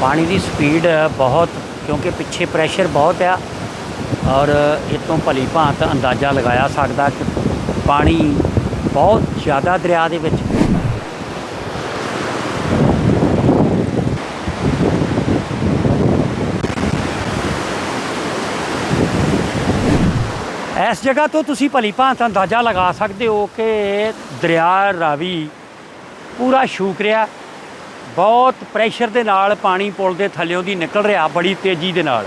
ਪਾਣੀ ਦੀ ਸਪੀਡ ਬਹੁਤ, ਕਿਉਂਕਿ ਪਿੱਛੇ ਪ੍ਰੈਸ਼ਰ ਬਹੁਤ ਆ ਔਰ ਇਹ ਤੋਂ ਭਲੀ ਭਾਂਤ ਅੰਦਾਜ਼ਾ ਲਗਾਇਆ ਸਕਦਾ ਕਿ ਪਾਣੀ ਬਹੁਤ ਜ਼ਿਆਦਾ ਦਰਿਆ ਦੇ ਵਿੱਚ। ਇਸ ਜਗ੍ਹਾ ਤੋਂ ਤੁਸੀਂ ਭਲੀ ਭਾਂਤ ਅੰਦਾਜ਼ਾ ਲਗਾ ਸਕਦੇ ਹੋ ਕਿ ਦਰਿਆ ਰਾਵੀ ਪੂਰਾ ਸ਼ੂਕ ਰਿਹਾ। ਬਹੁਤ ਪ੍ਰੈਸ਼ਰ ਦੇ ਨਾਲ ਪਾਣੀ ਪੁਲ ਦੇ ਥੱਲਿਓਂ ਦੀ ਨਿਕਲ ਰਿਹਾ ਬੜੀ ਤੇਜ਼ੀ ਦੇ ਨਾਲ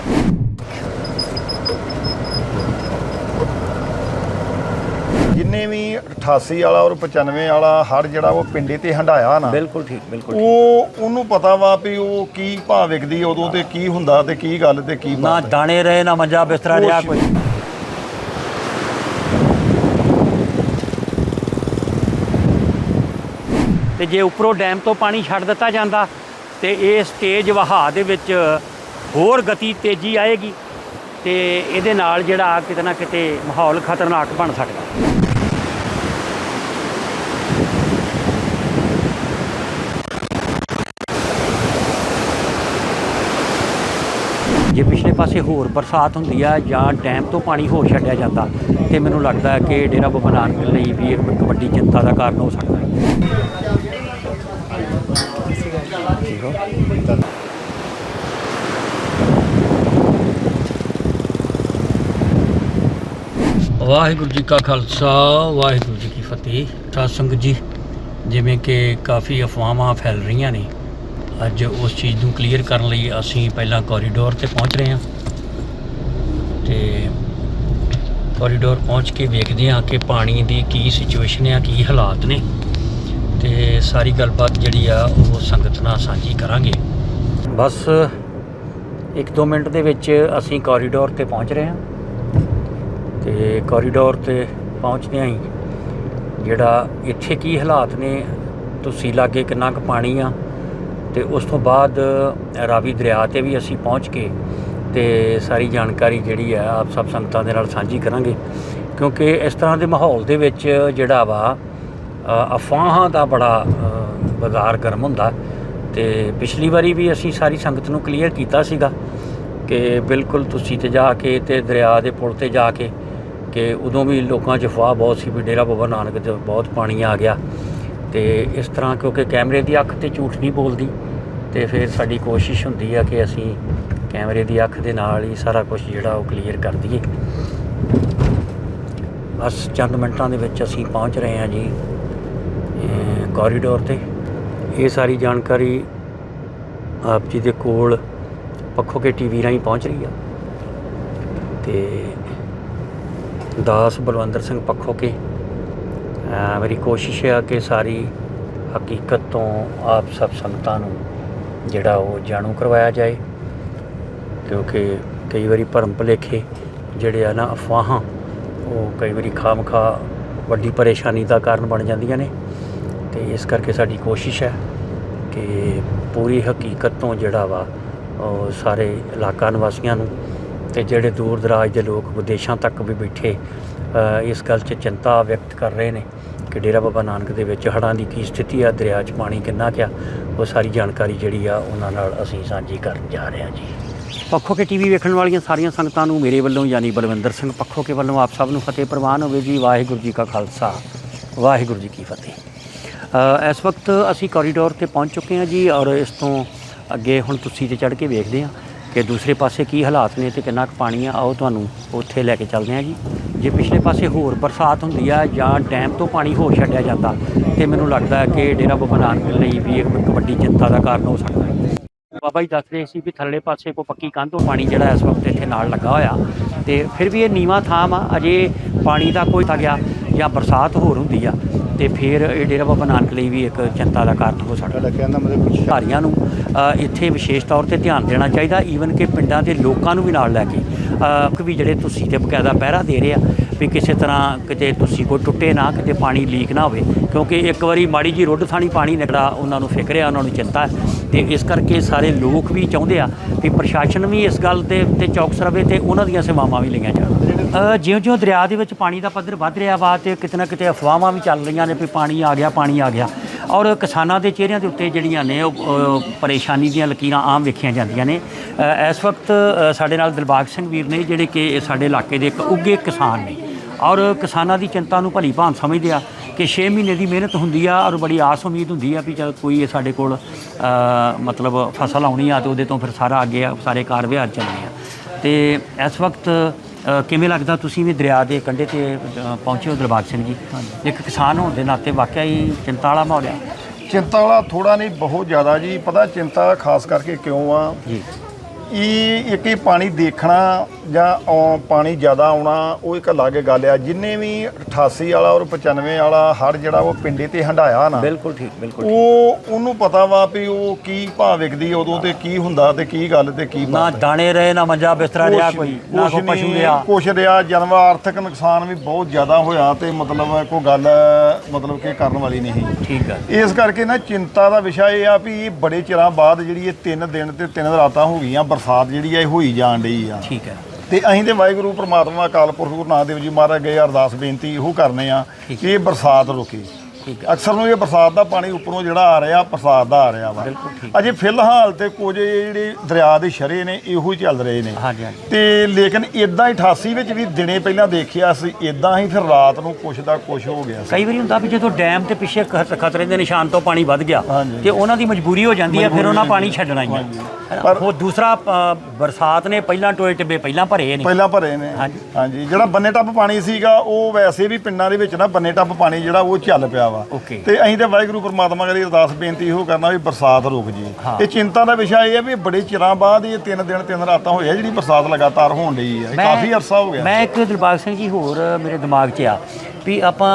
ਜਿੰਨੇ ਵੀ 88 ਵਾਲਾ ਔਰ 95 ਵਾਲਾ ਹੜ ਜਿਹੜਾ ਉਹ ਪਿੰਡੇ ਤੇ ਹੰਡਾਇਆ ਨਾ ਬਿਲਕੁਲ ਠੀਕ ਬਿਲਕੁਲ। ਉਹ ਉਹਨੂੰ ਪਤਾ ਵਾ ਵੀ ਉਹ ਕੀ ਭਾਅ ਵਿਕਦੀ ਉਦੋਂ ਤੇ ਕੀ ਹੁੰਦਾ ਤੇ ਕੀ ਗੱਲ ਤੇ ਕੀ ਨਾ। ਦਾਣੇ ਰਹੇ ਨਾ ਮੰਜਾ ਬਿਸਤਰਾ ਰਿਹਾ ਕੋਈ ਤੇ ਜੇ ਉੱਪਰੋਂ ਡੈਮ ਤੋਂ ਪਾਣੀ ਛੱਡ ਦਿੱਤਾ ਜਾਂਦਾ ਤੇ ਇਹ ਸਟੇਜ ਵਹਾਅ ਦੇ ਵਿੱਚ ਹੋਰ ਗਤੀ ਤੇਜ਼ੀ ਆਏਗੀ ਤੇ ਇਹਦੇ ਨਾਲ ਜਿਹੜਾ ਕਿਤੇ ਨਾ ਕਿਤੇ ਮਾਹੌਲ ਖਤਰਨਾਕ ਬਣ ਸਕਦਾ। ਜੇ ਪਿਛਲੇ ਪਾਸੇ ਹੋਰ ਬਰਸਾਤ ਹੁੰਦੀ ਆ ਜਾਂ ਡੈਮ ਤੋਂ ਪਾਣੀ ਹੋਰ ਛੱਡਿਆ ਜਾਂਦਾ ਤੇ ਮੈਨੂੰ ਲੱਗਦਾ ਕਿ ਡੇਰਾ ਬਾਬਾ ਲਈ ਵੀ ਇੱਕ ਇੱਕ ਵੱਡੀ ਚਿੰਤਾ ਦਾ ਕਾਰਨ ਹੋ ਸਕਦਾ ਹੈ। ਠੀਕ ਵਾਹਿਗੁਰੂ ਜੀ ਕਾ ਖਾਲਸਾ, ਵਾਹਿਗੁਰੂ ਜੀ ਕੀ ਫਤਿਹ। ਸਾਧ ਸੰਗਤ ਜੀ, ਜਿਵੇਂ ਕਿ ਕਾਫੀ ਅਫਵਾਹਾਂ ਫੈਲ ਰਹੀਆਂ ਨੇ, ਅੱਜ ਉਸ ਚੀਜ਼ ਨੂੰ ਕਲੀਅਰ ਕਰਨ ਲਈ ਅਸੀਂ ਪਹਿਲਾਂ ਕੋਰੀਡੋਰ ਤੇ ਪਹੁੰਚ ਰਹੇ ਹਾਂ। ਤੇ ਕੋਰੀਡੋਰ ਪਹੁੰਚ ਕੇ ਵੇਖਦੇ ਹਾਂ ਕਿ ਪਾਣੀ ਦੀ ਕੀ ਸਿਚੁਏਸ਼ਨ ਆ, ਕੀ ਹਾਲਾਤ ਨੇ। ਤੇ ਸਾਰੀ ਗੱਲਬਾਤ ਜਿਹੜੀ ਆ, ਉਹ ਸੰਗਤ ਨਾਲ ਸਾਂਝੀ ਕਰਾਂਗੇ। ਬਸ 1-2 ਮਿੰਟ ਦੇ ਵਿੱਚ ਅਸੀਂ ਕੋਰੀਡੋਰ ਤੇ ਪਹੁੰਚ ਰਹੇ ਹਾਂ। ਤੇ ਕੋਰੀਡੋਰ ਤੇ ਪਹੁੰਚਦਿਆਂ ਹੀ ਜਿਹੜਾ ਇੱਥੇ ਕੀ ਹਾਲਾਤ ਨੇ, ਤੁਸੀਂ ਲਾਗੇ ਕਿੰਨਾ ਕੁ ਪਾਣੀ ਆ, ਤੇ ਉਸ ਤੋਂ ਬਾਅਦ ਰਾਵੀ ਦਰਿਆ ਤੇ ਵੀ ਅਸੀਂ ਪਹੁੰਚ ਕੇ ਤੇ ਸਾਰੀ ਜਾਣਕਾਰੀ ਜਿਹੜੀ ਆ, ਆਪ ਸਭ ਸੰਗਤਾਂ ਦੇ ਨਾਲ ਸਾਂਝੀ ਕਰਾਂਗੇ। ਕਿਉਂਕਿ ਇਸ ਤਰ੍ਹਾਂ ਦੇ ਮਾਹੌਲ ਦੇ ਵਿੱਚ ਜਿਹੜਾ ਵਾ ਅਫਵਾਹਾਂ ਦਾ ਬੜਾ ਬਾਜ਼ਾਰ ਗਰਮ ਹੁੰਦਾ ਤੇ ਪਿਛਲੀ ਵਾਰੀ ਵੀ ਅਸੀਂ ਸਾਰੀ ਸੰਗਤ ਨੂੰ ਕਲੀਅਰ ਕੀਤਾ ਸੀਗਾ ਕਿ ਬਿਲਕੁਲ ਤੁਸੀਂ ਤੇ ਜਾ ਕੇ ਤੇ ਦਰਿਆ ਦੇ ਪੁਲ ਤੇ ਜਾ ਕੇ ਕਿ ਉਦੋਂ ਵੀ ਲੋਕਾਂ 'ਚ ਅਫਵਾਹ ਬਹੁਤ ਸੀ ਵੀ ਡੇਰਾ ਬਾਬਾ ਨਾਨਕ ਤੇ ਬਹੁਤ ਪਾਣੀ ਆ ਗਿਆ ਤੇ ਇਸ ਤਰ੍ਹਾਂ ਕਿਉਂਕਿ ਕੈਮਰੇ ਦੀ ਅੱਖ ਤੇ ਝੂਠ ਨਹੀਂ ਬੋਲਦੀ ਤੇ ਫਿਰ ਸਾਡੀ ਕੋਸ਼ਿਸ਼ ਹੁੰਦੀ ਆ ਕਿ ਅਸੀਂ ਕੈਮਰੇ ਦੀ ਅੱਖ ਦੇ ਨਾਲ ਹੀ ਸਾਰਾ ਕੁਝ ਜਿਹੜਾ ਉਹ ਕਲੀਅਰ ਕਰ ਦਈਏ। ਬਸ ਚੰਦ ਮਿੰਟਾਂ ਦੇ ਵਿੱਚ ਅਸੀਂ ਪਹੁੰਚ ਰਹੇ ਹਾਂ ਜੀ। ਕੋਰੀਡੋਰ ਤੇ। ਇਹ ਸਾਰੀ ਜਾਣਕਾਰੀ ਆਪ ਜੀ ਦੇ ਕੋਲ ਪੱਖੋ ਕੇ ਟੀਵੀ ਰਾਹੀਂ ਪਹੁੰਚ ਰਹੀ ਆ। ਤੇ ਦਾਸ ਬਲਵੰਦਰ ਸਿੰਘ ਪੱਖੋ ਕੇ ਮੇਰੀ ਕੋਸ਼ਿਸ਼ ਹੈ ਕਿ ਸਾਰੀ ਹਕੀਕਤ ਤੋਂ ਆਪ ਸਭ ਸੰਗਤਾਂ ਨੂੰ ਜਿਹੜਾ ਉਹ ਜਾਣੂ ਕਰਵਾਇਆ ਜਾਏ, ਕਿਉਂਕਿ ਕਈ ਵਾਰੀ ਭਰਮ ਭੁਲੇਖੇ ਜਿਹੜੇ ਆ ਨਾ ਅਫਵਾਹਾਂ, ਉਹ ਕਈ ਵਾਰੀ ਖਾਮਖਾ ਵੱਡੀ ਪਰੇਸ਼ਾਨੀ ਦਾ ਕਾਰਨ ਬਣ ਜਾਂਦੀਆਂ ਨੇ। ਤੇ ਇਸ ਕਰਕੇ ਸਾਡੀ ਕੋਸ਼ਿਸ਼ ਹੈ ਕਿ ਪੂਰੀ ਹਕੀਕਤ ਤੋਂ ਜਿਹੜਾ ਵਾ, ਉਹ ਸਾਰੇ ਇਲਾਕਾ ਨਿਵਾਸੀਆਂ ਨੂੰ ਤੇ ਜਿਹੜੇ ਦੂਰ ਦਰਾਜ ਦੇ ਲੋਕ ਵਿਦੇਸ਼ਾਂ ਤੱਕ ਵੀ ਬੈਠੇ ਇਸ ਗੱਲ 'ਚ ਚਿੰਤਾ ਵਿਅਕਤ ਕਰ ਰਹੇ ਨੇ ਕਿ ਡੇਰਾ ਬਾਬਾ ਨਾਨਕ ਦੇ ਵਿੱਚ ਹੜ੍ਹਾਂ ਦੀ ਕੀ ਸਥਿਤੀ ਆ, ਦਰਿਆ 'ਚ ਪਾਣੀ ਕਿੰਨਾ ਕਿਆ ਉਹ ਸਾਰੀ ਜਾਣਕਾਰੀ ਜਿਹੜੀ ਆ, ਉਹਨਾਂ ਨਾਲ ਅਸੀਂ ਸਾਂਝੀ ਕਰਨ ਜਾ ਰਹੇ ਹਾਂ ਜੀ। ਪੱਖੋ ਕੇ ਟੀਵੀ ਵੇਖਣ ਵਾਲੀਆਂ ਸਾਰੀਆਂ ਸੰਗਤਾਂ ਨੂੰ ਮੇਰੇ ਵੱਲੋਂ ਯਾਨੀ ਬਲਵਿੰਦਰ ਸਿੰਘ ਪੱਖੋ ਕੇ ਵੱਲੋਂ ਆਪ ਸਭ ਨੂੰ ਫਤਿਹ ਪ੍ਰਵਾਨ ਹੋਵੇ ਜੀ। ਵਾਹਿਗੁਰੂ ਜੀ ਕਾ ਖਾਲਸਾ। ਵਾਹਿਗੁਰੂ ਜੀ ਕੀ ਫਤਿਹ। ਇਸ ਵਕਤ ਅਸੀਂ ਕੋਰੀਡੋਰ ਤੇ ਪਹੁੰਚ ਚੁੱਕੇ ਹਾਂ ਜੀ ਔਰ ਇਸ ਤੋਂ ਅੱਗੇ ਹੁਣ ਤੁਸੀਂ ਤੇ ਚੜ੍ਹ ਕੇ ਵੇਖਦੇ ਹਾਂ ਕਿ ਦੂਸਰੇ ਪਾਸੇ ਕੀ ਹਾਲਾਤ ਨੇ ਤੇ ਕਿੰਨਾ ਕੁ ਪਾਣੀ ਆ। ਆਓ ਤੁਹਾਨੂੰ ਉੱਥੇ ਲੈ ਕੇ ਚੱਲਦੇ ਹਾਂ ਜੀ। ਜੇ ਪਿਛਲੇ ਪਾਸੇ ਹੋਰ ਬਰਸਾਤ ਹੁੰਦੀ ਆ ਜਾਂ ਡੈਮ ਤੋਂ ਪਾਣੀ ਹੋਰ ਛੱਡਿਆ ਜਾਂਦਾ ਤੇ ਮੈਨੂੰ ਲੱਗਦਾ ਕਿ ਡੇਰਾ ਬਾਬਾ ਨਾਨਕ ਲਈ ਵੀ ਇੱਕ ਇੱਕ ਵੱਡੀ ਚਿੰਤਾ ਦਾ ਕਾਰਨ ਹੋ ਸਕਦਾ ਹੈ। ਬਾਬਾ ਜੀ ਦੱਸ ਰਹੇ ਸੀ ਵੀ ਥੱਲੇ ਪਾਸੇ ਕੋ ਪੱਕੀ ਕੰਧ ਤੋਂ ਪਾਣੀ ਜਿਹੜਾ ਇਸ ਵਕਤ ਇੱਥੇ ਨਾਲ ਲੱਗਾ ਹੋਇਆ ਤੇ ਫਿਰ ਵੀ ਇਹ ਨੀਵਾਂ ਥਾਂ ਆ ਅਜੇ ਪਾਣੀ ਦਾ ਕੋਈ ਤਾਂ ਗਿਆ ਜਾਂ ਬਰਸਾਤ ਹੋਰ ਹੁੰਦੀ ਆ। ਤੇ ਫਿਰ ਇਹ ਡੇਰਾ ਬਾਬਾ ਨਾਨਕ ਲਈ ਵੀ ਇੱਕ ਚਿੰਤਾ ਦਾ ਕਾਰਨ ਹੋ ਸਕਦਾ। ਤੁਹਾਡਾ ਕਹਿਣ ਦਾ ਮਤਲਬ ਕੁਛ ਅਧਿਕਾਰੀਆਂ ਨੂੰ ਅ, ਇੱਥੇ ਵਿਸ਼ੇਸ਼ ਤੌਰ ਤੇ ਧਿਆਨ ਦੇਣਾ ਚਾਹੀਦਾ ਈਵਨ ਕਿ ਪਿੰਡਾਂ ਦੇ ਲੋਕਾਂ ਨੂੰ ਵੀ ਨਾਲ ਲੈ ਕੇ। ਅ, ਵੀ ਜਿਹੜੇ ਤੁਸੀਂ ਤੇ ਬਕਾਇਦਾ ਪਹਿਰਾ ਦੇ ਰਹੇ ਆ ਵੀ ਕਿਸੇ ਤਰ੍ਹਾਂ ਕਿਤੇ ਤੁਸੀਂ ਕੋਈ ਟੁੱਟੇ ਨਾ ਕਿਤੇ ਪਾਣੀ ਲੀਕ ਨਾ ਹੋਵੇ ਕਿਉਂਕਿ ਇੱਕ ਵਾਰੀ ਮਾੜੀ ਜੀ ਰੁੱਡ ਥਾਣੀ ਪਾਣੀ ਨਿਕੜਾ ਉਹਨਾਂ ਨੂੰ ਫਿਕਰ ਆ ਉਹਨਾਂ ਨੂੰ ਚਿੰਤਾ ਹੈ ਤੇ ਇਸ ਕਰਕੇ ਸਾਰੇ ਲੋਕ ਵੀ ਚਾਹੁੰਦੇ ਆ ਵੀ ਪ੍ਰਸ਼ਾਸਨ ਵੀ ਇਸ ਗੱਲ ਦੇ ਤੇ ਚੌਕਸ ਰਵੇ ਤੇ ਉਹਨਾਂ ਦੀਆਂ ਸੇਵਾਵਾਂ ਵੀ ਲਈਆਂ ਜਾਣ। ਜਿਉਂ-ਜਿਉਂ ਦਰਿਆ ਦੇ ਵਿੱਚ ਪਾਣੀ ਦਾ ਪੱਧਰ ਵੱਧ ਰਿਹਾ ਵਾ ਤੇ ਕਿਤੇ ਨਾ ਕਿਤੇ ਅਫਵਾਹਾਂ ਵੀ ਚੱਲ ਰਹੀਆਂ ਨੇ ਵੀ ਪਾਣੀ ਆ ਗਿਆ, ਪਾਣੀ ਆ ਗਿਆ। ਔਰ ਕਿਸਾਨਾਂ ਦੇ ਚਿਹਰਿਆਂ ਦੇ ਉੱਤੇ ਜਿਹੜੀਆਂ ਨੇ ਉਹ ਪਰੇਸ਼ਾਨੀ ਦੀਆਂ ਲਕੀਰਾਂ ਆਮ ਵੇਖੀਆਂ ਜਾਂਦੀਆਂ ਨੇ। ਇਸ ਵਕਤ ਸਾਡੇ ਨਾਲ ਦਿਲਬਾਗ ਸਿੰਘ ਵੀਰ ਨੇ ਜਿਹੜੇ ਕਿ ਸਾਡੇ ਇਲਾਕੇ ਦੇ ਇੱਕ ਉੱਗੇ ਕਿਸਾਨ ਨੇ। ਔਰ ਕਿਸਾਨਾਂ ਦੀ ਚਿੰਤਾ ਨੂੰ ਭਲੀ ਭਾਂਤ ਸਮਝਦੇ ਆ ਕਿ 6 ਮਹੀਨੇ ਦੀ ਮਿਹਨਤ ਹੁੰਦੀ ਆ ਔਰ ਬੜੀ ਆਸ ਉਮੀਦ ਹੁੰਦੀ ਆ ਵੀ ਜਦ ਕੋਈ ਇਹ ਸਾਡੇ ਕੋਲ ਮਤਲਬ ਫਸਲ ਆਉਣੀ ਆ ਤੇ ਉਹਦੇ ਤੋਂ ਫਿਰ ਸਾਰਾ ਅੱਗੇ ਸਾਰੇ ਕਾਰ ਵਿਹਾਰ ਚੱਲਣੇ ਆ। ਤੇ ਇਸ ਵਕਤ ਅ, ਕਿਵੇਂ ਲੱਗਦਾ ਤੁਸੀਂ ਵੀ ਦਰਿਆ ਦੇ ਕੰਢੇ ਤੇ ਅ, ਪਹੁੰਚੇ ਹੋ ਦਿਲਬਾਗ ਸਿੰਘ ਜੀ? ਇੱਕ ਕਿਸਾਨ ਹੋਣ ਦੇ ਨਾਤੇ ਵਾਕਿਆ ਹੀ ਚਿੰਤਾ ਵਾਲਾ ਮਾਹੌਲ ਆ। ਚਿੰਤਾ ਵਾਲਾ ਥੋੜਾ ਨਹੀਂ ਬਹੁਤ ਜ਼ਿਆਦਾ ਜੀ। ਪਤਾ ਚਿੰਤਾ ਖਾਸ ਕਰਕੇ ਕਿਉਂ ਆ? ਜੀ। ਇਹ ਇੱਕ ਹੀ ਪਾਣੀ ਦੇਖਣਾ ਜਾਂ ਆਉ- ਪਾਣੀ ਜ਼ਿਆਦਾ ਆਉਣਾ ਉਹ ਇੱਕ ਅਲੱਗ ਗੱਲ ਆ। ਜਿੰਨੇ ਵੀ 88 ਵਾਲਾ ਔਰ 95 ਵਾਲਾ ਹੜ ਜਿਹੜਾ ਉਹ ਪਿੰਡੇ ਤੇ ਹੰਡਾਇਆ ਨਾ ਬਿਲਕੁਲ ਠੀਕ ਬਿਲਕੁਲ ਉਹ ਉਹਨੂੰ ਪਤਾ ਵਾ ਵੀ ਉਹ ਕੀ ਭਾਅ ਵਿਕਦੀ ਆ ਉਦੋਂ ਤੇ ਕੀ ਹੁੰਦਾ ਤੇ ਕੀ ਗੱਲ ਤੇ ਕੀ ਨਾ ਆ। ਦਾਣੇ ਰਹੇ ਨਾ ਮੰਜਾ ਬਿਸਤਰਾ ਰਿਹਾ ਕੁਛ- ਕੋਈ ਨਾ ਕੁਛ ਕੋਈ ਪਸ਼ੂ ਨਹੀਂ, ਰਿਹਾ। ਕੁਛ ਰਿਹਾ। ਜਨਮ ਆਰਥਿਕ ਨੁਕਸਾਨ ਵੀ ਬਹੁਤ ਜ਼ਿਆਦਾ ਹੋਇਆ ਤੇ ਮਤਲਬ ਕੋਈ ਗੱਲ ਮਤਲਬ ਕਿ ਕਰਨ ਵਾਲੀ ਨਹੀਂ ਠੀਕ ਹੈ ਇਸ ਕਰਕੇ ਨਾ ਚਿੰਤਾ ਦਾ ਵਿਸ਼ਾ ਇਹ ਆ ਵੀ ਇਹ ਬੜੇ ਚਿਰਾਂ ਬਾਅਦ ਜਿਹੜੀ ਇਹ ਤਿੰਨ ਦਿਨ ਤੇ ਤਿੰਨ ਰਾਤਾਂ ਹੋ ਗਈਆਂ ਬਰਸਾਤ ਜਿਹੜੀ ਆ ਇਹ ਹੋਈ ਜਾਣ ਡਈ ਆ। ਠੀਕ ਹੈ ਤੇ ਅਸੀਂ ਤੇ ਵਾਹਿਗੁਰੂ ਪ੍ਰਮਾਤਮਾ ਅਕਾਲ ਪੁਰਖ ਗੁਰੂ ਨਾਨਕ ਦੇਵ ਜੀ ਮਹਾਰਾਜ ਗਏ ਅਰਦਾਸ ਬੇਨਤੀ ਇਹੋ ਕਰਨੇ ਆ ਕਿ ਇਹ ਬਰਸਾਤ ਰੁਕੇ। ਠੀਕ ਅਕਸਰ ਨੂੰ ਇਹ ਬਰਸਾਤ ਦਾ ਪਾਣੀ ਉੱਪਰੋਂ ਜਿਹੜਾ ਆ ਰਿਹਾ ਬਰਸਾਤ ਦਾ ਆ ਰਿਹਾ ਵਾ। ਬਿਲਕੁਲ ਠੀਕ ਅਜੇ ਫਿਲਹਾਲ ਤੇ ਕੁਝ ਜਿਹੜੇ ਦਰਿਆ ਦੇ ਸ਼ਰੇ ਨੇ ਇਹੋ ਹੀ ਚੱਲ ਰਹੇ ਨੇ। ਹਾਂਜੀ ਹਾਂਜੀ। ਤੇ ਲੇਕਿਨ ਇਦਾਂ ਹੀ 88 ਵਿੱਚ ਵੀ ਦਿਨੇ ਪਹਿਲਾਂ ਦੇਖਿਆ ਸੀ ਇਦਾਂ ਹੀ ਫਿਰ ਰਾਤ ਨੂੰ ਕੁਛ ਦਾ ਕੁਛ ਹੋ ਗਿਆ ਸੀ। ਕਈ ਵਾਰੀ ਹੁੰਦਾ ਵੀ ਜਦੋਂ ਡੈਮ ਤੇ ਪਿੱਛੇ ਖਤ- ਖਤਰੇ ਦੇ ਨਿਸ਼ਾਨ ਤੋਂ ਪਾਣੀ ਵੱਧ ਗਿਆ ਹਾਂਜੀ। ਤੇ ਉਹਨਾਂ ਦੀ ਮਜਬੂਰੀ ਹੋ ਜਾਂਦੀ ਹੈ ਫਿਰ ਉਹਨਾਂ ਪਾਣੀ ਛੱਡਣਾ ਹੀ ਹੈ। ਪਰ- ਪਰ ਉਹ ਦੂਸਰਾ ਅ, ਬਰਸਾਤ ਨੇ ਪਹਿਲਾਂ ਟੋਏ ਟਿੱਬੇ ਪਹਿਲਾਂ ਭਰੇ ਨੇ। ਪਹਿਲਾਂ ਭਰੇ ਨੇ। ਹਾਂਜੀ। ਹਾਂਜੀ। ਜਿਹੜਾ ਬੰਨੇ ਟੱਪ ਪਾਣੀ ਸੀਗਾ ਉਹ ਵੈਸੇ ਵੀ ਪਿੰਡਾਂ ਦੇ ਵਿੱਚ ਨਾ ਬੰਨੇ ਟੱਪ ਪਾਣੀ ਜਿਹੜਾ ਉਹ ਚੱਲ ਪਿਆ ਵਾ। ਤੇ ਅਸੀਂ ਤੇ ਵਾਹਿਗੁਰੂ ਪਰਮਾਤਮਾ ਕਰੀ ਅਰਦਾਸ ਬੇਨਤੀ ਇਹੋ ਕਰਨਾ ਵੀ ਬਰਸਾਤ ਰੁਕ ਜੀ। ਹਾਂ। ਇਹ ਚਿੰਤਾ ਦਾ ਵਿਸ਼ਾ ਇਹ ਹੈ ਵੀ ਬੜੇ ਚਿਰਾਂ ਬਾਅਦ ਇਹ ਤਿੰਨ ਦਿਨ ਤਿੰਨ ਰਾਤਾਂ ਹੋਈਆਂ ਜਿਹੜੀ ਬਰਸਾਤ ਲਗਾਤਾਰ ਹੋਣ ਲਈ ਹੈ ਕਾਫੀ ਅਰਸਾ ਹੋ ਗਿਆ। ਮੈਂ ਇੱਕ ਦਿਲਬਾਗ ਸਿੰਘ ਜੀ ਹੋਰ ਮੇਰੇ ਦਿਮਾਗ 'ਚ ਆ। ਵੀ ਆਪਾਂ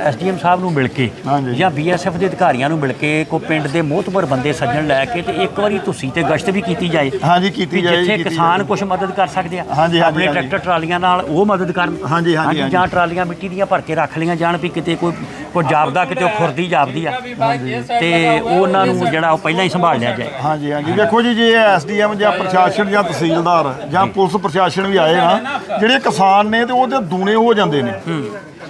ਐਸਡੀਐਮ ਸਾਹਿਬ ਨੂੰ ਮਿਲ ਕੇ। ਜਾਂ ਬੀਐਸਐਫ ਦੇ ਅਧਿਕਾਰੀਆਂ ਨੂੰ ਮਿਲ ਕੇ ਕੋ ਪਿੰਡ ਦੇ ਮੋਹਤਬਰ ਬੰਦੇ ਸੱਜਣ ਲੈ ਕੇ ਤੇ ਇੱਕ ਵਾਰੀ ਤੁਸੀਂ ਤੇ ਗਸ਼ਤ ਵੀ ਕੀਤੀ ਜਾਏ ਹਾਂਜੀ ਕੀਤੀ ਜਾਏ ਜਿੱਥੇ ਕਿਸਾਨ ਕੁਝ ਮਦਦ ਕਰ ਸਕਦੇ ਆ ਆਪਣੇ। ਟਰੈਕਟਰ ਟਰਾਲੀਆਂ ਨਾਲ ਉਹ ਮਦਦ ਕਰਨ ਹਾਂਜੀ, ਹਾਂਜੀ, ਜਾਂ ਟਰਾਲੀਆਂ ਮਿੱਟੀ ਦੀਆਂ ਭਰ ਕੇ ਰੱਖ ਲਈਆਂ ਜਾਣ ਵੀ ਕਿਤੇ ਕੋਈ ਕੋਈ ਜਾਪਦਾ ਕਿਤੇ ਉਹ ਖੁਰਦੀ ਜਾਪਦੀ ਆ। ਤੇ ਉਹਨਾਂ ਨੂੰ ਜਿਹੜਾ ਉਹ ਪਹਿਲਾਂ ਹੀ ਸੰਭਾਲ ਲਿਆ ਜਾਏ। ਹਾਂਜੀ ਹਾਂਜੀ। ਵੇਖੋ ਜੀ ਜੇ ਐਸਡੀਐਮ ਜਾਂ ਪ੍ਰਸ਼ਾਸਨ ਜਾਂ ਤਹਿਸੀਲਦਾਰ ਜਾਂ ਪੁਲਿਸ ਪ੍ਰਸ਼ਾਸਨ ਵੀ ਆਏ ਨਾ ਜਿਹੜੇ ਕਿਸਾਨ ਨੇ ਤੇ ਉਹ ਤੇ ਦੂਣੇ ਹੋ ਜਾਂਦੇ ਨੇ।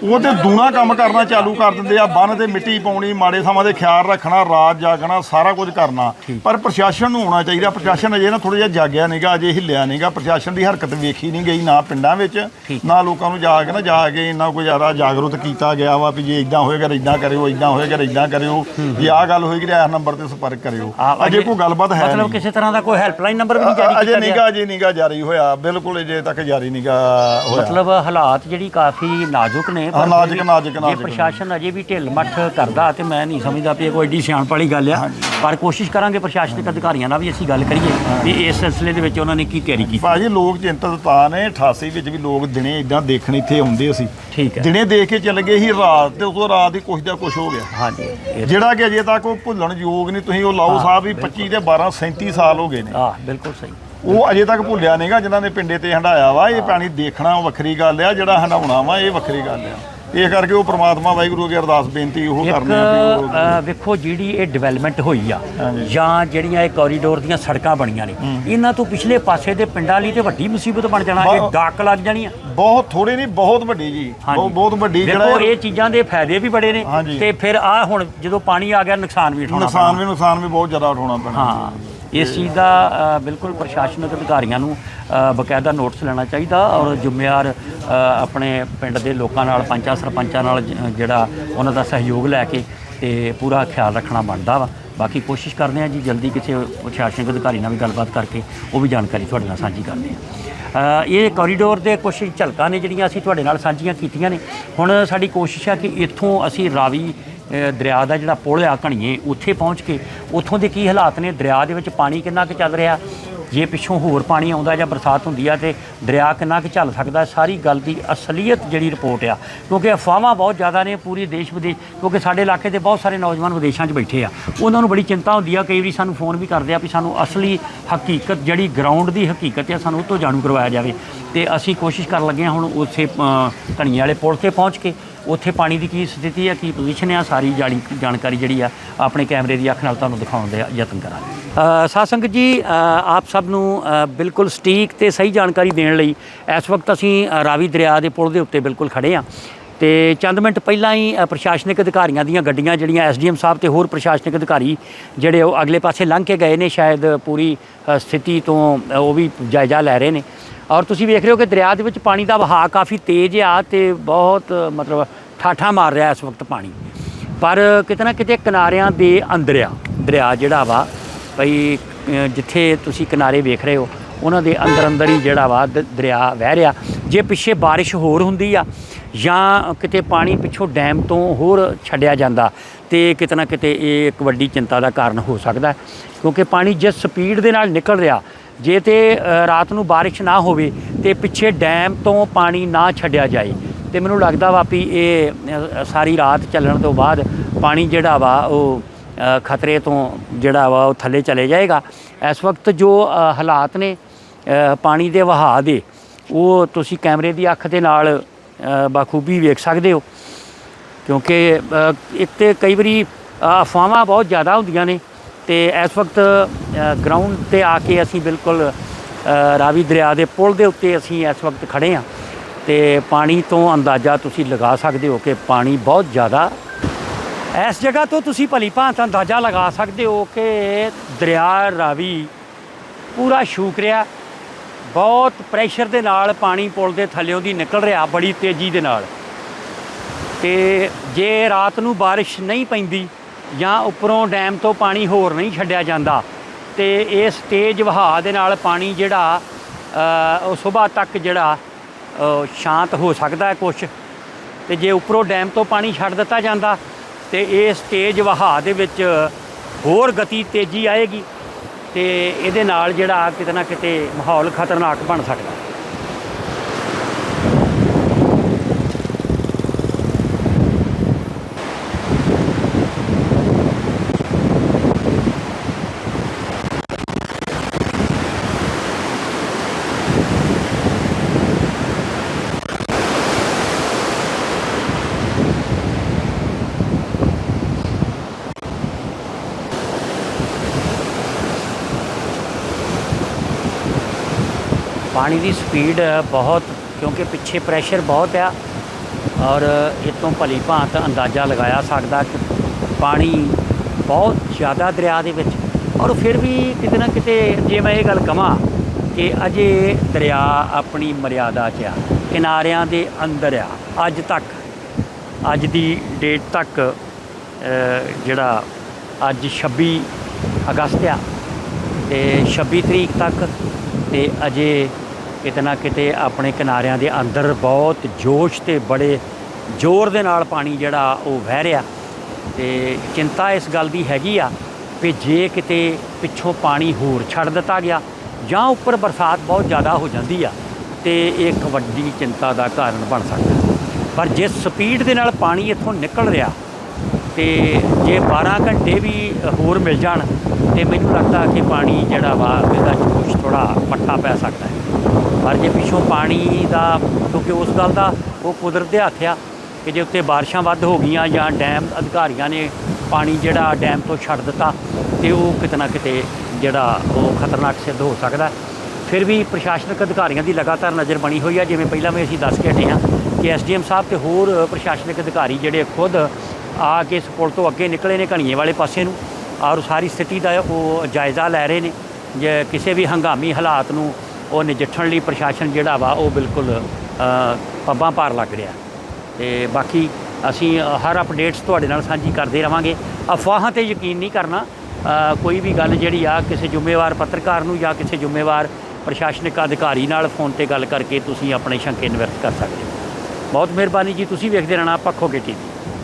ਉਹ ਤੇ ਦੂਣਾ ਕੰਮ ਕਰਨਾ ਚਾਲੂ ਕਰ ਦਿੰਦੇ ਆ। ਬੰਨ ਤੇ ਮਿੱਟੀ ਪਾਉਣੀ ਮਾੜੇ ਥਾਵਾਂ ਦੇ ਖਿਆਲ ਰੱਖਣਾ ਰਾਤ ਜਾਗਣਾ ਸਾਰਾ ਕੁਝ ਕਰਨਾ। ਪਰ ਪ੍ਰਸ਼ਾਸਨ ਨੂੰ ਹੋਣਾ ਚਾਹੀਦਾ। ਪ੍ਰਸ਼ਾਸਨ ਅਜੇ ਨਾ ਥੋੜਾ ਜਿਹਾ ਜਾਗਿਆ ਨਹੀਂਗਾ ਅਜੇ ਹਿੱਲਿਆ ਨਹੀਂਗਾ ਪ੍ਰਸ਼ਾਸਨ ਦੀ ਹਰਕਤ ਵੇਖੀ ਨਹੀਂ ਗਈ ਨਾ ਪਿੰਡਾਂ ਵਿੱਚ ਨਾ ਲੋਕਾਂ ਨੂੰ ਜਾ ਕੇ ਨਾ ਜਾ ਕੇ ਇੰਨਾ ਕੋਈ ਜ਼ਿਆਦਾ ਜਾਗਰੂਕ ਕੀਤਾ ਗਿਆ ਵਾ ਵੀ ਜੇ ਇਦਾਂ ਹੋਏਗਾ ਇਦਾਂ ਕਰਿਓ ਇਦਾਂ ਹੋਏਗਾ ਇਦਾਂ ਕਰਿਓ। ਜੇ ਆਹ ਗੱਲ ਹੋਏਗੀ ਤਾਂ ਇਸ ਨੰਬਰ ਤੇ ਸੰਪਰਕ ਕਰਿਓ। ਅਜੇ ਕੋਈ ਗੱਲਬਾਤ ਹੈ ਮਤਲਬ ਕਿਸੇ ਤਰ੍ਹਾਂ ਦਾ ਕੋਈ ਹੈਲਪਲਾਈਨ ਨੰਬਰ ਵੀ ਨਹੀਂ ਜਾਰੀ ਅਜੇ ਕੀਤਾ ਨਿਗਾ ਅਜੇ ਨਿਗਾ ਜਾਰੀ ਹੋਇਆ। ਬਿਲਕੁਲ ਅਜੇ ਤੱਕ ਜਾਰੀ ਨਿਗਾ ਹੋਇਆ। ਮਤਲਬ ਹਾਲਾਤ ਜਿਹੜੀ ਕਾਫੀ ਨਾਜ਼ੁਕ ਨੇ ਹਾਂ, ਫਿਰ ਨਾਜ਼ੁਕ, ਵੀ ਨਾਜ਼ੁਕ, ਜੇ ਨਾਜ਼ੁਕ। ਪ੍ਰਸ਼ਾਸਨ ਅਜੇ ਵੀ ਢਿੱਲ ਮੱਠ ਕਰਦਾ ਤੇ ਮੈਂ ਨਹੀਂ ਸਮਝਦਾ ਵੀ ਇਹ ਕੋਈ ਏਡੀ ਸਿਆਣਪ ਵਾਲੀ ਗੱਲ ਆ। ਪਰ ਕੋਸ਼ਿਸ਼ ਕਰਾਂਗੇ ਪ੍ਰਸ਼ਾਸਨਿਕ ਅਧਿਕਾਰੀਆਂ ਨਾਲ ਵੀ ਅਸੀਂ ਗੱਲ ਕਰੀਏ ਵੀ ਇਸ ਸਿਲਸਿਲੇ ਦੇ ਵਿੱਚ ਉਹਨਾਂ ਨੇ ਕੀ ਤਿਆਰੀ ਕੀਤੀ। ਭਾਜੀ ਲੋਕ ਚਿੰਤਤ ਤਾਂ ਨੇ 88 ਵਿੱਚ ਵੀ ਲੋਕ ਦਿਨੇ ਇਦਾਂ ਦੇਖਣ ਇੱਥੇ ਆਉਂਦੇ ਸੀ ਠੀਕ ਹੈ। ਦਿਨੇ ਦੇਖ ਕੇ ਚੱਲ ਗਏ ਸੀ ਰਾਤ ਤੇ ਉਦੋਂ ਰਾਤ ਹੀ ਕੁਛ ਦਾ ਕੁਛ ਹੋ ਗਿਆ। ਹਾਂਜੀ। ਇਹ- ਜਿਹੜਾ ਕਿ ਅਜੇ ਤੱਕ ਉਹ ਭੁੱਲਣ ਯੋਗ ਨਹੀਂ ਤੁਸੀਂ ਉਹ ਲਾਓ ਸਾਹਿਬ ਵੀ 25 ਤੇ 12 37 ਸਾਲ ਹੋ ਗਏ ਨੇ। ਆਹ ਬਿਲਕੁਲ ਸਹੀ। ਉਹ ਅਜੇ ਤੱਕ ਭੁੱਲਿਆ ਨਹੀਂਗਾ ਜਿਨ੍ਹਾਂ ਨੇ ਪਿੰਡੇ ਤੇ ਹੰਡਾਇਆ ਵਾ ਇਹ ਪਾਣੀ ਦੇਖਣਾ ਵੱਖਰੀ ਗੱਲ ਆ ਜਿਹੜਾ ਹੰਡਾਉਣਾ ਵਾ ਇਹ ਵੱਖਰੀ ਗੱਲ ਆ। ਇਹ ਕਰਕੇ ਉਹ ਪ੍ਰਮਾਤਮਾ ਵਾਹਿਗੁਰੂ ਅੱਗੇ ਅਰਦਾਸ ਬੇਨਤੀ ਉਹ ਕਰਨੀ ਆ ਵੇਖੋ ਜਿਹੜੀ ਇਹ ਡਿਵੈਲਪਮੈਂਟ ਹੋਈ ਆ। ਜਾਂ ਜਿਹੜੀਆਂ ਇਹ ਕੋਰੀਡੋਰ ਦੀਆਂ ਸੜਕਾਂ ਬਣੀਆਂ ਨੇ ਇਹਨਾਂ ਤੋਂ ਪਿਛਲੇ ਪਾਸੇ ਦੇ ਪਿੰਡਾਂ ਲਈ ਤੇ ਵੱਡੀ ਮੁਸੀਬਤ ਬਣ ਜਾਣਾ ਇਹ ਡਾਕ ਲੱਗ ਜਾਣੀ ਆ ਬਹੁਤ ਥੋੜੇ ਨਹੀਂ ਬਹੁਤ ਵੱਡੀ ਜੀ। ਬਹੁਤ ਬਹੁਤ ਵੱਡੀ ਦੇਖੋ ਜਿਹੜਾ ਇਹ ਚੀਜ਼ਾਂ ਦੇ ਫਾਇਦੇ ਵੀ ਬੜੇ ਨੇ। ਤੇ ਫਿਰ ਆ ਹੁਣ ਜਦੋਂ ਪਾਣੀ ਆ ਗਿਆ ਨੁਕਸਾਨ ਵੀ ਉਠਾਉਣਾ ਨੁਕਸਾਨ ਵੀ ਨੁਕਸਾਨ ਵੀ ਬਹੁਤ ਜ਼ਿਆਦਾ ਉਠਾਉਣਾ ਪੈਣਾ। ਹਾਂ। ਇਸ ਚੀਜ਼ ਦਾ ਬਿਲਕੁਲ ਪ੍ਰਸ਼ਾਸਨਿਕ ਅਧਿਕਾਰੀਆਂ ਨੂੰ ਬਕਾਇਦਾ ਨੋਟਿਸ ਲੈਣਾ ਚਾਹੀਦਾ ਔਰ ਜ਼ਿੰਮੇਵਾਰ ਆਪਣੇ ਪਿੰਡ ਦੇ ਲੋਕਾਂ ਨਾਲ, ਪੰਚਾਂ ਸਰਪੰਚਾਂ ਨਾਲ ਜਿਹੜਾ ਉਹਨਾਂ ਦਾ ਸਹਿਯੋਗ ਲੈ ਕੇ ਤੇ ਪੂਰਾ ਖਿਆਲ ਰੱਖਣਾ ਬਣਦਾ ਵਾ। ਬਾਕੀ ਕੋਸ਼ਿਸ਼ ਕਰਦੇ ਹਾਂ ਜੀ ਜਲਦੀ ਕਿਸੇ ਪ੍ਰਸ਼ਾਸਨਿਕ ਅਧਿਕਾਰੀ ਨਾਲ ਵੀ ਗੱਲਬਾਤ ਕਰਕੇ ਉਹ ਵੀ ਜਾਣਕਾਰੀ ਤੁਹਾਡੇ ਨਾਲ ਸਾਂਝੀ ਕਰਦੇ ਹਾਂ। ਇਹ ਕੋਰੀਡੋਰ ਦੇ ਕੁਝ ਝਲਕਾਂ ਨੇ ਜਿਹੜੀਆਂ ਅਸੀਂ ਤੁਹਾਡੇ ਨਾਲ ਸਾਂਝੀਆਂ ਕੀਤੀਆਂ ਨੇ। ਹੁਣ ਸਾਡੀ ਕੋਸ਼ਿਸ਼ ਆ ਕਿ ਇੱਥੋਂ ਅਸੀਂ ਰਾਵੀ ਦਰਿਆ ਦਾ ਜਿਹੜਾ ਪੁਲ ਆ ਘਣੀਏ ਉੱਥੇ ਪਹੁੰਚ ਕੇ ਉੱਥੋਂ ਦੇ ਕੀ ਹਾਲਾਤ ਨੇ? ਦਰਿਆ ਦੇ ਵਿੱਚ ਪਾਣੀ ਕਿੰਨਾ ਕੁ ਚੱਲ ਰਿਹਾ? ਜੇ ਪਿੱਛੋਂ ਹੋਰ ਪਾਣੀ ਆਉਂਦਾ ਜਾਂ ਬਰਸਾਤ ਹੁੰਦੀ ਆ ਤੇ ਦਰਿਆ ਕਿੰਨਾ ਕੁ ਝੱਲ ਸਕਦਾ? ਸਾਰੀ ਗੱਲ ਦੀ ਅਸਲੀਅਤ ਜਿਹੜੀ ਰਿਪੋਰਟ ਆ ਕਿਉਂਕਿ ਅਫਵਾਹਾਂ ਬਹੁਤ ਜ਼ਿਆਦਾ ਨੇ ਪੂਰੀ ਦੇਸ਼ ਵਿਦੇਸ਼ ਕਿਉਂਕਿ ਸਾਡੇ ਇਲਾਕੇ ਦੇ ਬਹੁਤ ਸਾਰੇ ਨੌਜਵਾਨ ਵਿਦੇਸ਼ਾਂ 'ਚ ਬੈਠੇ ਆ। ਉਹਨਾਂ ਨੂੰ ਬੜੀ ਚਿੰਤਾ ਹੁੰਦੀ ਆ ਕਈ ਵਾਰੀ ਸਾਨੂੰ ਫੋਨ ਵੀ ਕਰਦੇ ਆ ਵੀ ਸਾਨੂੰ ਅਸਲੀ ਹਕੀਕਤ ਜਿਹੜੀ ਗਰਾਊਂਡ ਦੀ ਹਕੀਕਤ ਆ ਸਾਨੂੰ ਉਹ ਤੋਂ ਜਾਣੂ ਕਰਵਾਇਆ ਜਾਵੇ। ਤੇ ਅਸੀਂ ਕੋਸ਼ਿਸ਼ ਕਰਨ ਲੱਗੇ ਹਾਂ ਹੁਣ ਉੱਥੇ ਅ, ਧਣੀਆਂ ਵਾਲੇ ਪੁਲ ਤੇ ਪਹੁੰਚ ਕੇ ਉੱਥੇ ਪਾਣੀ ਦੀ ਕੀ ਸਥਿਤੀ ਹੈ ਕੀ ਪੋਜੀਸ਼ਨ ਹੈ ਸਾਰੀ ਜਾਣੀ ਜਾਣਕਾਰੀ ਜਿਹੜੀ ਆ ਆਪਣੇ ਕੈਮਰੇ ਦੀ ਅੱਖ ਨਾਲ ਤੁਹਾਨੂੰ ਦਿਖਾਉਣ ਦੇ ਯਤਨ ਕਰਾਂਗੇ। ਅ, ਸੰਗਤ ਜੀ ਆਪ ਸਭ ਨੂੰ ਬਿਲਕੁਲ ਸਟੀਕ ਤੇ ਸਹੀ ਜਾਣਕਾਰੀ ਦੇਣ ਲਈ ਇਸ ਵਕਤ ਅਸੀਂ ਰਾਵੀ ਦਰਿਆ ਦੇ ਪੁਲ ਦੇ ਉੱਤੇ ਬਿਲਕੁਲ ਖੜੇ ਆ। ਤੇ ਚੰਦ ਮਿੰਟ ਪਹਿਲਾਂ ਹੀ ਪ੍ਰਸ਼ਾਸਨਿਕ ਅਧਿਕਾਰੀਆਂ ਦੀਆਂ ਗੱਡੀਆਂ ਜਿਹੜੀਆਂ ਐਸਡੀਐਮ ਸਾਹਿਬ ਤੇ ਹੋਰ ਪ੍ਰਸ਼ਾਸਨਿਕ ਅਧਿਕਾਰੀ ਜਿਹੜੇ ਉਹ ਅਗਲੇ ਪਾਸੇ ਲੰਘ ਕੇ ਗਏ ਨੇ, ਸ਼ਾਇਦ ਪੂਰੀ ਸਥਿਤੀ ਤੋਂ ਉਹ ਵੀ ਜਾਇਜ਼ਾ ਲੈ ਰਹੇ ਨੇ। ਔਰ ਤੁਸੀਂ ਵੇਖ ਰਹੇ ਹੋ ਕਿ ਦਰਿਆ ਦੇ ਵਿੱਚ ਪਾਣੀ ਦਾ ਵਹਾਅ ਕਾਫੀ ਤੇਜ਼ ਆ ਤੇ ਬਹੁਤ ਮਤਲਬ ਠਾਠਾ ਮਾਰ ਰਿਹਾ ਇਸ ਵਕਤ ਪਾਣੀ। ਪਰ ਕਿਤੇ ਨਾ ਕਿਤੇ ਕਿਨਾਰਿਆਂ ਦੇ ਅੰਦਰ ਆ, ਦਰਿਆ ਜਿਹੜਾ ਵਾ ਭਈ ਜਿੱਥੇ ਤੁਸੀਂ ਕਿਨਾਰੇ ਵੇਖ ਰਹੇ ਹੋ, ਉਹਨਾਂ ਦੇ ਅੰਦਰ ਅੰਦਰ ਹੀ ਜਿਹੜਾ ਵਾ ਦ- ਦਰਿਆ ਵਹਿ ਰਿਹਾ। ਜੇ ਪਿੱਛੇ ਬਾਰਿਸ਼ ਹੋਰ ਹੁੰਦੀ ਆ ਜਾਂ ਕਿਤੇ ਪਾਣੀ ਪਿੱਛੋਂ ਡੈਮ ਤੋਂ ਹੋਰ ਛੱਡਿਆ ਜਾਂਦਾ ਤੇ ਕਿਤੇ ਨਾ ਕਿਤੇ ਇਹ ਇੱਕ ਵੱਡੀ ਚਿੰਤਾ ਦਾ ਕਾਰਨ ਹੋ ਸਕਦਾ ਕਿਉਂਕਿ ਪਾਣੀ ਜਿਸ ਸਪੀਡ ਦੇ ਨਾਲ ਨਿਕਲ ਰਿਹਾ, ਜੇ ਤੇ ਰਾਤ ਨੂੰ ਬਾਰਿਸ਼ ਨਾ ਹੋਵੇ ਤੇ ਪਿੱਛੇ ਡੈਮ ਤੋਂ ਪਾਣੀ ਨਾ ਛੱਡਿਆ ਜਾਏ। ਤੇ ਮੈਨੂੰ ਲੱਗਦਾ ਵਾ ਵੀ ਇਹ ਸਾਰੀ ਰਾਤ ਚੱਲਣ ਤੋਂ ਬਾਅਦ ਪਾਣੀ ਜਿਹੜਾ ਵਾ ਉਹ ਖਤਰੇ ਤੋਂ ਜਿਹੜਾ ਵਾ ਉਹ ਥੱਲੇ ਚਲੇ ਜਾਏਗਾ। ਇਸ ਵਕਤ ਜੋ ਹਾਲਾਤ ਨੇ ਪਾਣੀ ਦੇ ਵਹਾਅ ਦੇ, ਉਹ ਤੁਸੀਂ ਕੈਮਰੇ ਦੀ ਅੱਖ ਦੇ ਨਾਲ ਬਾਖੂਬੀ ਵੇਖ ਸਕਦੇ ਹੋ। ਕਿਉਂਕਿ ਇੱਕ ਤੇ ਕਈ ਵਾਰੀ ਅਫਵਾਹਾਂ ਬਹੁਤ ਜ਼ਿਆਦਾ ਹੁੰਦੀਆਂ ਨੇ ਤੇ ਇਸ ਵਕਤ ਗਰਾਊਂਡ ਤੇ ਆ ਕੇ ਅਸੀਂ ਬਿਲਕੁਲ ਰਾਵੀ ਦਰਿਆ ਦੇ ਪੁਲ ਦੇ ਉੱਤੇ ਅਸੀਂ ਇਸ ਵਕਤ ਖੜੇ ਹਾਂ ਤੇ ਪਾਣੀ ਤੋਂ ਅੰਦਾਜ਼ਾ ਤੁਸੀਂ ਲਗਾ ਸਕਦੇ ਹੋ ਕਿ ਪਾਣੀ ਬਹੁਤ ਜ਼ਿਆਦਾ ਇਸ ਜਗ੍ਹਾ ਤੋਂ ਤੁਸੀਂ ਭਲੀ ਭਾਂਤ ਅੰਦਾਜ਼ਾ ਲਗਾ ਸਕਦੇ ਹੋ ਕਿ ਦਰਿਆ ਰਾਵੀ ਪੂਰਾ ਸ਼ੂਕ ਰਿਹਾ। ਬਹੁਤ ਪ੍ਰੈਸ਼ਰ ਦੇ ਨਾਲ ਪਾਣੀ ਪੁਲ ਦੇ ਥੱਲਿਓਂ ਦੀ ਨਿਕਲ ਰਿਹਾ, ਬੜੀ ਤੇਜ਼ੀ ਦੇ ਨਾਲ। ਤੇ ਜੇ ਰਾਤ ਨੂੰ ਬਾਰਿਸ਼ ਨਹੀਂ ਪੈਂਦੀ ਜਾਂ ਉੱਪਰੋਂ ਡੈਮ ਤੋਂ ਪਾਣੀ ਹੋਰ ਨਹੀਂ ਛੱਡਿਆ ਜਾਂਦਾ ਤੇ ਇਸ ਤੇਜ਼ ਵਹਾਅ ਦੇ ਨਾਲ ਪਾਣੀ ਜਿਹੜਾ ਉਹ ਸਵੇਰ ਤੱਕ ਜਿਹੜਾ ਸ਼ਾਂਤ ਹੋ ਸਕਦਾ ਹੈ ਕੁਛ। ਤੇ ਜੇ ਉੱਪਰੋਂ ਡੈਮ ਤੋਂ ਪਾਣੀ ਛੱਡ ਦਿੱਤਾ ਜਾਂਦਾ ਤੇ ਇਸ ਤੇਜ਼ ਵਹਾਅ ਦੇ ਵਿੱਚ ਹੋਰ ਗਤੀ ਤੇਜ਼ੀ ਆਏਗੀ। ਤੇ ਇਹਦੇ ਨਾਲ ਜਿਹੜਾ ਕਿਤੇ ਨਾ ਕਿਤੇ ਮਾਹੌਲ ਖਤਰਨਾਕ ਬਣ ਸਕਦਾ। ਪਾਣੀ ਦੀ ਸਪੀਡ ਬਹੁਤ, ਕਿਉਂਕਿ ਪਿੱਛੇ ਪ੍ਰੈਸ਼ਰ ਬਹੁਤ ਆ ਔਰ ਇਤੋਂ ਭਲੀ ਭਾਂਤ ਅੰਦਾਜ਼ਾ ਲਗਾਇਆ ਸਕਦਾ ਕਿ ਪਾਣੀ ਬਹੁਤ ਜ਼ਿਆਦਾ ਦਰਿਆ ਦੇ ਵਿੱਚ। ਔਰ ਫਿਰ ਵੀ ਕਿਤੇ ਨਾ ਕਿਤੇ ਜੇ ਮੈਂ ਇਹ ਗੱਲ ਕਹਾਂ ਕਿ ਅਜੇ ਦਰਿਆ ਆਪਣੀ ਮਰਿਆਦਾ 'ਚ ਆ, ਕਿਨਾਰਿਆਂ ਦੇ ਅੰਦਰ ਆ, ਅੱਜ ਤੱਕ, ਅੱਜ ਦੀ ਡੇਟ ਤੱਕ ਜਿਹੜਾ ਅੱਜ 26 ਅਗਸਤ ਆ, ਤੇ 26 ਤਰੀਕ ਤੱਕ ਤੇ ਅਜੇ ਕਿਤੇ ਨਾ ਕਿਤੇ ਆਪਣੇ ਕਿਨਾਰਿਆਂ ਦੇ ਅੰਦਰ ਬਹੁਤ ਜੋਸ਼ ਤੇ ਬੜੇ ਜ਼ੋਰ ਦੇ ਨਾਲ ਪਾਣੀ ਜਿਹੜਾ ਉਹ ਵਹਿ ਰਿਹਾ। ਤੇ ਚਿੰਤਾ ਇਸ ਗੱਲ ਦੀ ਹੈਗੀ ਆ ਵੀ ਜੇ ਕਿਤੇ ਪਿੱਛੋਂ ਪਾਣੀ ਹੋਰ ਛੱਡ ਦਿੱਤਾ ਗਿਆ ਜਾਂ ਉੱਪਰ ਬਰਸਾਤ ਬਹੁਤ ਜ਼ਿਆਦਾ ਹੋ ਜਾਂਦੀ ਆ, ਤੇ ਇਹ ਇੱਕ ਵੱਡੀ ਚਿੰਤਾ ਦਾ ਕਾਰਨ ਬਣ ਸਕਦਾ। ਪਰ ਜਿਸ ਸਪੀਡ ਦੇ ਨਾਲ ਪਾਣੀ ਇੱਥੋਂ ਨਿਕਲ ਰਿਹਾ ਤੇ ਜੇ 12 ਘੰਟੇ ਵੀ ਹੋਰ ਮਿਲ ਜਾਣ ਤੇ ਮੈਨੂੰ ਲੱਗਦਾ ਕਿ ਪਾਣੀ ਜਿਹੜਾ ਵਾ, ਇਹਦਾ ਜੋਸ਼ ਥੋੜਾ ਪਰ ਜੇ ਪਿੱਛੋਂ ਪਾਣੀ ਦਾ, ਕਿਉਂਕਿ ਉਸ ਗੱਲ ਦਾ ਉਹ ਕੁਦਰਤ ਦੇ ਹੱਥ ਆ ਕਿ ਜੇ ਉੱਤੇ ਬਾਰਿਸ਼ਾਂ ਵੱਧ ਹੋ ਗਈਆਂ ਜਾਂ ਡੈਮ ਅਧਿਕਾਰੀਆਂ ਨੇ ਪਾਣੀ ਜਿਹੜਾ ਡੈਮ ਤੋਂ ਛੱਡ ਦਿੱਤਾ, ਤੇ ਉਹ ਕਿਤੇ ਨਾ ਕਿਤੇ ਜਿਹੜਾ ਉਹ ਖਤਰਨਾਕ ਸਿੱਧ ਹੋ ਸਕਦਾ। ਫਿਰ ਵੀ ਪ੍ਰਸ਼ਾਸਨਿਕ ਅਧਿਕਾਰੀਆਂ ਦੀ ਲਗਾਤਾਰ ਨਜ਼ਰ ਬਣੀ ਹੋਈ ਆ। ਜਿਵੇਂ ਪਹਿਲਾਂ ਵੀ ਅਸੀਂ ਦੱਸ ਕੇ ਹਟੇ ਹਾਂ ਕਿ ਐਸਡੀਐਮ ਸਾਹਿਬ ਤੇ ਹੋਰ ਪ੍ਰਸ਼ਾਸਨਿਕ ਅਧਿਕਾਰੀ ਜਿਹੜੇ ਖੁਦ ਆ ਕੇ ਇਸ ਪੁਲ ਤੋਂ ਅੱਗੇ ਨਿਕਲੇ ਨੇ ਘਣੀਏ ਵਾਲੇ ਪਾਸੇ ਨੂੰ, ਔਰ ਸਾਰੀ ਸਥਿਤੀ ਦਾ ਉਹ ਜਾਇਜ਼ਾ ਲੈ ਰਹੇ ਨੇ। ਜੇ ਕਿਸੇ ਵੀ ਹੰਗਾਮੀ ਹਾਲਾਤ ਨੂੰ ਉਹ ਨਜਿੱਠਣ ਲਈ ਪ੍ਰਸ਼ਾਸਨ ਜਿਹੜਾ ਵਾ, ਉਹ ਬਿਲਕੁਲ ਪੱਬਾਂ ਭਾਰ ਲੱਗ ਰਿਹਾ। ਤੇ ਬਾਕੀ ਅਸੀਂ ਹਰ ਅਪਡੇਟਸ ਤੁਹਾਡੇ ਨਾਲ ਸਾਂਝੀ ਕਰਦੇ ਰਵਾਂਗੇ। ਅਫਵਾਹਾਂ ਤੇ ਯਕੀਨ ਨਹੀਂ ਕਰਨਾ। ਕੋਈ ਵੀ ਗੱਲ ਜਿਹੜੀ ਆ, ਕਿਸੇ ਜ਼ਿੰਮੇਵਾਰ ਪੱਤਰਕਾਰ ਨੂੰ ਜਾਂ ਕਿਸੇ ਜ਼ਿੰਮੇਵਾਰ ਪ੍ਰਸ਼ਾਸਨਿਕ ਅਧਿਕਾਰੀ ਨਾਲ ਫੋਨ ਤੇ ਗੱਲ ਕਰਕੇ ਤੁਸੀਂ ਆਪਣੇ ਸ਼ੰਕੇ ਨਿਵਰਤ ਕਰ ਸਕਦੇ ਹੋ। ਬਹੁਤ ਮਿਹਰਬਾਨੀ ਜੀ, ਤੁਸੀਂ ਵੇਖਦੇ ਰਹਿਣਾ ਪੱਖੋਗੇ ਟੀਵੀ